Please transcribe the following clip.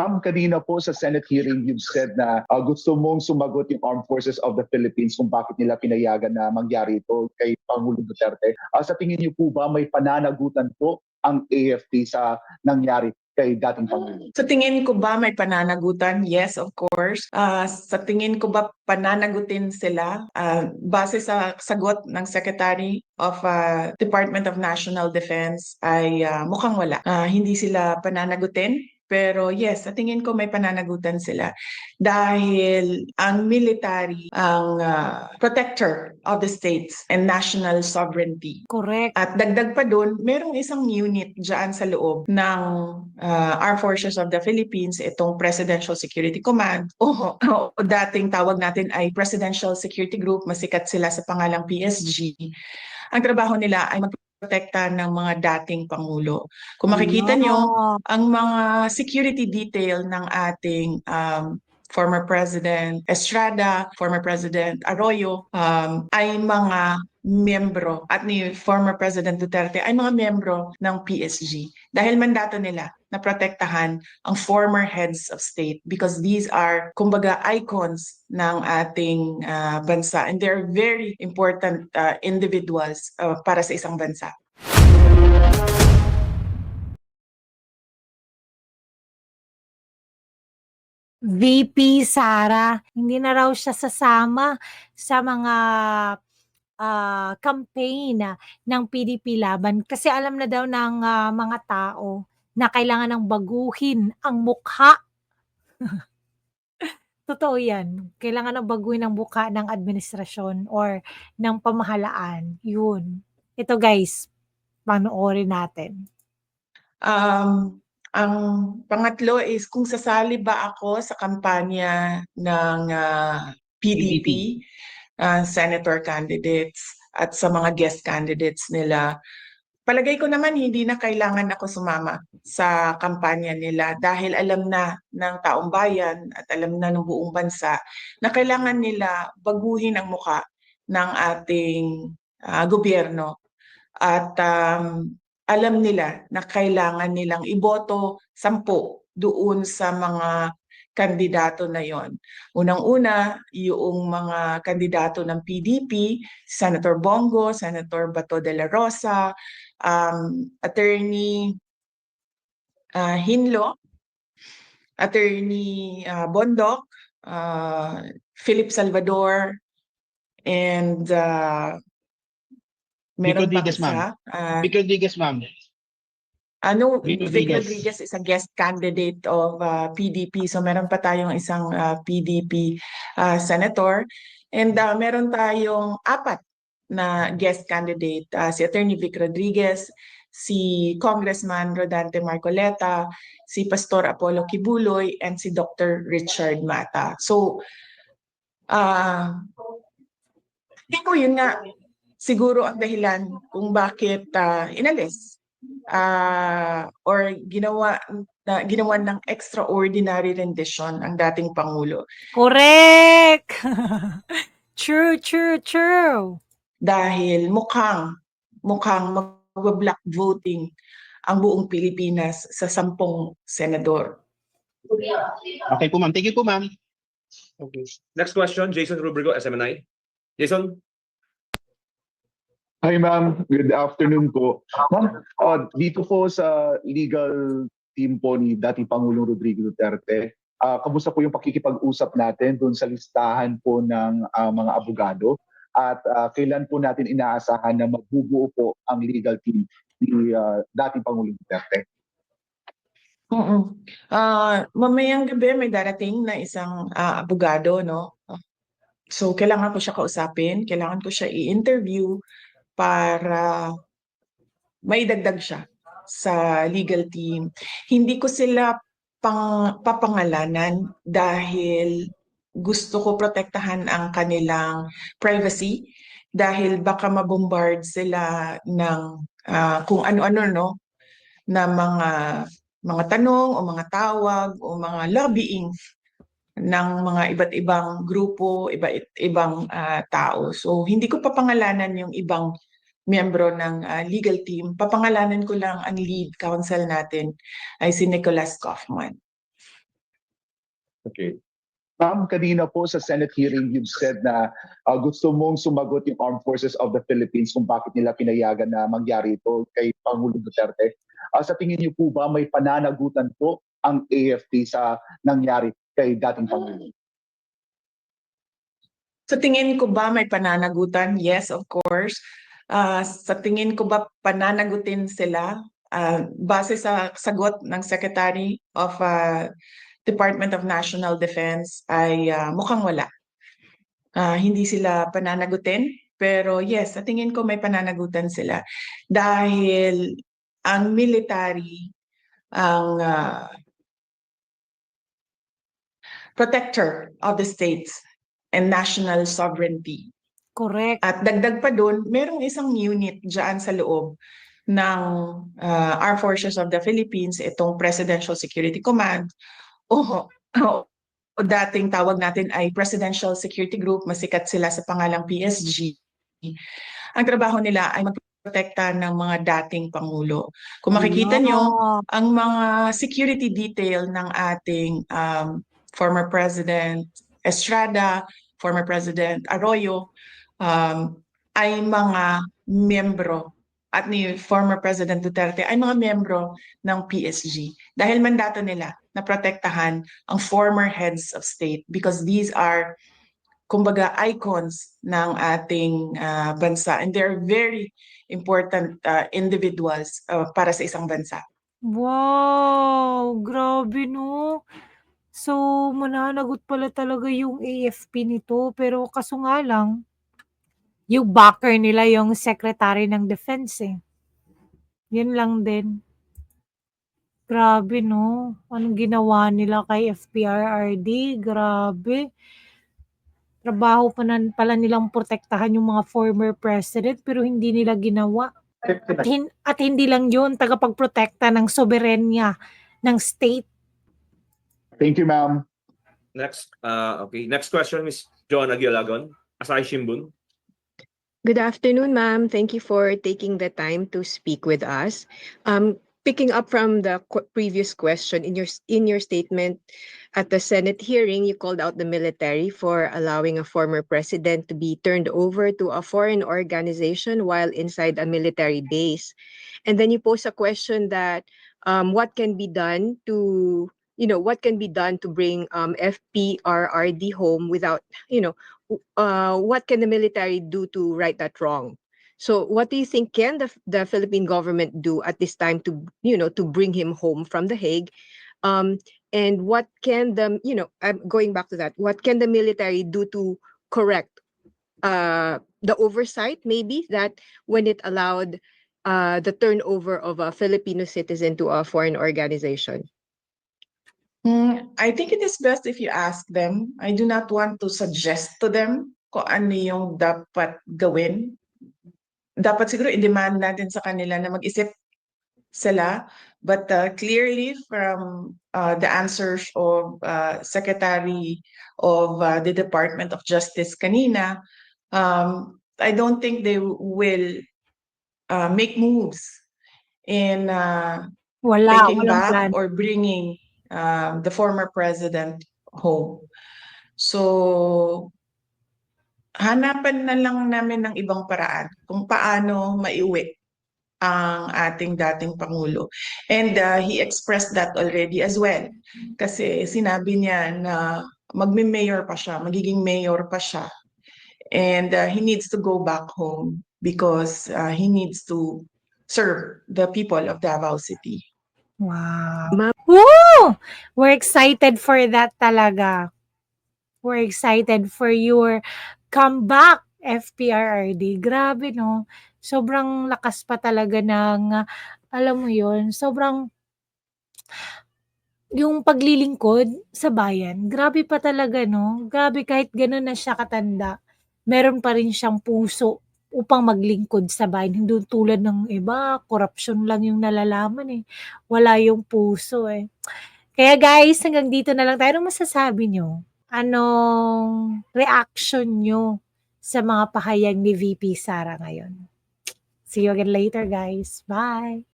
Ma'am, kanina po sa Senate hearing, you've said na uh, gusto mong sumagot yung Armed Forces of the Philippines kung bakit nila pinayagan na mangyari ito kay Pangulong Duterte. Uh, sa tingin niyo po ba may pananagutan po ang AFP sa nangyari kay dating Pangulo? Sa tingin ko ba may pananagutan? Yes, of course. Ah, sa tingin ko ba pananagutin sila? Ah, base sa sagot ng Secretary of ah, Department of National Defense ay ah, mukhang wala. Ah, hindi sila pananagutin. Pero yes, sa tingin ko may pananagutan sila dahil ang military ang ah, protector of the states and national sovereignty. Correct. At dagdag pa doon, merong isang unit dyan sa loob ng uh, Armed Forces of the Philippines, itong Presidential Security Command, o, o dating tawag natin ay Presidential Security Group, masikat sila sa pangalang PSG. Ang trabaho nila ay magprotekta ng mga dating Pangulo. Kung makikita nyo, ang mga security detail ng ating um, former President Estrada, former President Arroyo, um, ay mga membro at ni former President Duterte ay mga membro ng PSG dahil mandato nila na protektahan ang former heads of state because these are kumbaga icons ng ating ah, bansa and they're very important ah, individuals ah, para sa isang bansa. VP Sara, hindi na raw siya sasama sa mga ah, campaign ng PDP laban kasi alam na daw ng ah, mga tao na kailangan ng baguhin ang mukha. Totoo yan. Kailangan ng baguhin ang mukha ng administrasyon or ng pamahalaan. Yun. Ito guys, panoorin natin. Um, ang pangatlo is kung sasali ba ako sa kampanya ng ah, PDP, ah, senator candidates at sa mga guest candidates nila. Palagay ko naman hindi na kailangan ako sumama sa kampanya nila dahil alam na ng taong bayan at alam na ng buong bansa na kailangan nila baguhin ang muka ng ating ah, gobyerno at um, alam nila na kailangan nilang iboto sampu doon sa mga kandidato na yon. Unang-una, yung mga kandidato ng PDP, Senator Bongo, Senator Bato de la Rosa, um, Attorney ah, Hinlo, Attorney ah, Bondok, ah, Philip Salvador, and uh, meron pa Rodriguez, ma'am. ah, Vic Rodriguez, ma'am. Ano, Vic Rodriguez. Is a guest candidate of uh, PDP. So meron pa tayong isang uh, PDP uh, senator. And uh, meron tayong apat na guest candidate. Uh, si Attorney Vic Rodriguez, si Congressman Rodante Marcoleta, si Pastor Apollo Kibuloy, and si Dr. Richard Mata. So, uh, ko yun nga, siguro ang dahilan kung bakit ah, inalis ah, or ginawa na ginawa ng extraordinary rendition ang dating pangulo Correct! true, true, true. dahil mukhang mukhang mag-block voting ang buong Pilipinas sa sampung senador. Okay po, ma'am. Thank you po, ma'am. Okay. Next question, Jason Rubrigo, SMNI. Jason? Hi ma'am, good afternoon po. Ma'am, uh, dito po sa legal team po ni dating Pangulong Rodrigo Duterte, uh, kamusta po yung pakikipag-usap natin doon sa listahan po ng ah, mga abogado? At ah, kailan po natin inaasahan na magbubuo po ang legal team ni ah, dating Pangulong Duterte? Oo. Ah, mamayang gabi may darating na isang ah, abogado, no? So, kailangan ko siya kausapin, kailangan ko siya i-interview para maidagdag siya sa legal team. Hindi ko sila pang, papangalanan dahil gusto ko protektahan ang kanilang privacy dahil baka mabombard sila ng ah, kung ano-ano no na mga mga tanong o mga tawag o mga lobbying ng mga iba't ibang grupo, iba't ibang ah, tao. So hindi ko papangalanan yung ibang miyembro ng ah, legal team. Papangalanan ko lang ang lead counsel natin ay si Nicholas Kaufman. Okay. Ma'am, kanina po sa Senate hearing, you've said na uh, gusto mong sumagot yung Armed Forces of the Philippines kung bakit nila pinayagan na mangyari ito kay Pangulong Duterte. Uh, sa tingin niyo po ba may pananagutan po ang AFP sa nangyari kay dating Pangulo? Sa tingin ko ba may pananagutan? Yes, of course. Ah, sa tingin ko ba pananagutin sila? Ah, base sa sagot ng Secretary of ah, Department of National Defense ay ah, mukhang wala. Ah, hindi sila pananagutin, pero yes, sa tingin ko may pananagutan sila dahil ang military ang ah, protector of the states and national sovereignty. Correct. At dagdag pa doon, merong isang unit dyan sa loob ng uh, Armed Forces of the Philippines, itong Presidential Security Command, o, o, o dating tawag natin ay Presidential Security Group, masikat sila sa pangalang PSG. Ang trabaho nila ay magprotekta ng mga dating Pangulo. Kung makikita nyo, ang mga security detail ng ating um, former President Estrada, former President Arroyo, um, ay mga membro at ni former President Duterte ay mga membro ng PSG dahil mandato nila na protektahan ang former heads of state because these are kumbaga icons ng ating ah, bansa and they're very important ah, individuals ah, para sa isang bansa. wow, grabe no. So, mananagot pala talaga yung AFP nito. Pero kaso nga lang, yung backer nila yung Secretary ng Defense eh. Yun lang din. Grabe no. Anong ginawa nila kay FPRRD? Grabe. Trabaho pa na, pala nilang protektahan yung mga former president pero hindi nila ginawa. At, hin- at hindi lang yun, tagapagprotekta ng soberenya ng state. Thank you, ma'am. Next, uh, okay. Next question, Miss Joanna Gialagon, Asahi Shimbun. Good afternoon, ma'am. Thank you for taking the time to speak with us. Um, picking up from the qu- previous question in your in your statement at the Senate hearing, you called out the military for allowing a former president to be turned over to a foreign organization while inside a military base, and then you pose a question that um, what can be done to you know what can be done to bring um, FPRRD home without you know uh, what can the military do to right that wrong? So, what do you think can the the Philippine government do at this time to you know to bring him home from the Hague? Um, and what can the you know I'm going back to that. What can the military do to correct uh, the oversight maybe that when it allowed uh, the turnover of a Filipino citizen to a foreign organization? Mm, I think it is best if you ask them. I do not want to suggest to them kung ano yung dapat gawin. Dapat siguro i-demand natin sa kanila na mag-isip sila. But uh, clearly from uh, the answers of uh, Secretary of uh, the Department of Justice kanina, um, I don't think they will uh, make moves in uh, Wala, taking back plan. or bringing um, the former president home. So, hanapan na lang namin ng ibang paraan kung paano maiuwi ang ating dating Pangulo. And uh, he expressed that already as well. Kasi sinabi niya na magme-mayor pa siya, magiging mayor pa siya. And uh, he needs to go back home because uh, he needs to serve the people of Davao City. Wow. Ma'am- Woo! We're excited for that talaga. We're excited for your comeback, FPRRD. Grabe, no? Sobrang lakas pa talaga ng, alam mo yun, sobrang yung paglilingkod sa bayan, grabe pa talaga, no? Grabe kahit gano'n na siya katanda, meron pa rin siyang puso upang maglingkod sa bayan. Hindi tulad ng iba, korupsyon lang yung nalalaman eh. Wala yung puso eh. Kaya guys, hanggang dito na lang tayo. Anong masasabi nyo? Anong reaction nyo sa mga pahayag ni VP Sara ngayon? See you again later guys. Bye!